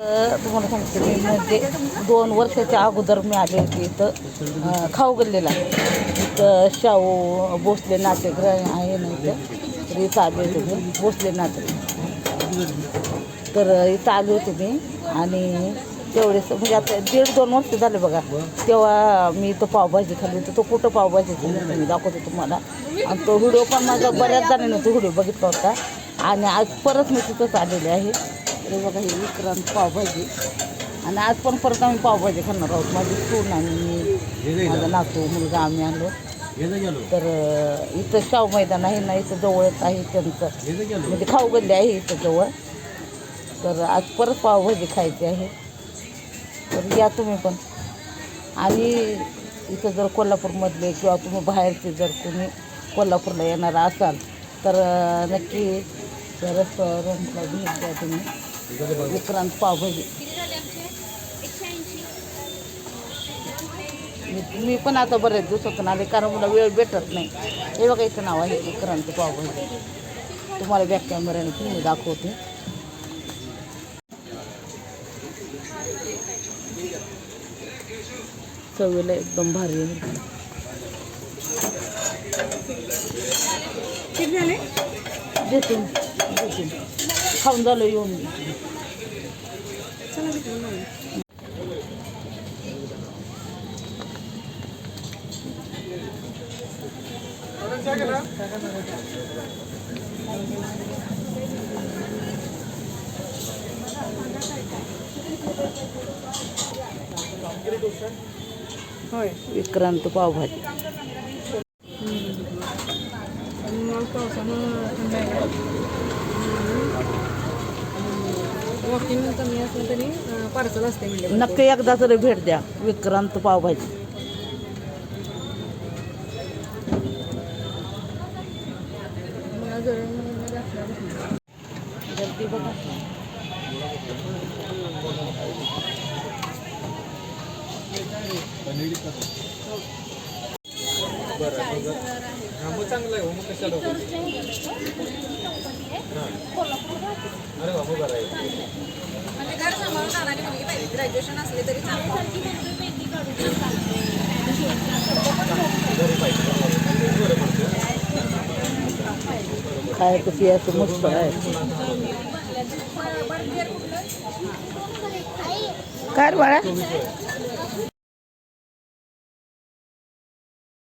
तर तुम्हाला सांगते मी. म्हणजे दोन वर्षाच्या अगोदर मी आले होते इथं. खाऊ गल्लेला इथं शाहू भोसले नाट्यगृह आहे ना इथं. तर इथं आले होते मी भोसले नाट्य. तर इथं आले होते मी आणि तेवढेच म्हणजे आता दीड दोन वर्ष झाले बघा. तेव्हा मी इथं पावभाजी खाल्ली होती. तो कुठं पावभाजी खाल्ली मी दाखवते तुम्हाला. आणि तो व्हिडिओ पण माझा बऱ्याच जणांनी तो व्हिडिओ बघितला होता. आणि आज परत मी तिथंच आलेले आहे. हे बघा हे विक्रांत पावभाजी. आणि आज पण परत आम्ही पावभाजी खाणार आहोत. माझी सून आणि मी माझा नातू मुलगा आम्ही आलो. तर इथं शाहू मैदान आहे ना इथं जवळच आहे त्यांचं. म्हणजे खाऊ गल्ली आहे इथं जवळ. तर आज परत पावभाजी खायची आहे. तर या तुम्ही पण. आणि इथं जर कोल्हापूरमधले किंवा तुम्ही बाहेरचे जर कोणी कोल्हापूरला येणार असाल तर नक्की रेस्टॉरंटला भेट द्या तुम्ही. विक्रांत पावभाजी मी मी पण आता बरेच दिवसातून आले, कारण मला वेळ भेटत नाही. हे बघा, इथं नाव आहे विक्रांत पावभाजी तुम्हाला बॅक कॅमेऱ्याने मी दाखवते. चवीला एकदम भारी आहे. देते. देते. खाऊन झालं येऊन. होय. विक्रांत पावभाजी. मग पावसानं थंड आहे वॉकिंग कमी असलं तरी पार्सल असते म्हणजे नक्की एकदा तरी भेट द्या. विक्रांत पावभाजी. मला जर गर्दी बघा म्हणजे घर सांभाळून जाणारी मुलगी पाहिजे ग्रॅज्युएशन असले तरी चांगलं काय कशी असं मस्त आहे. काय रे बाळा?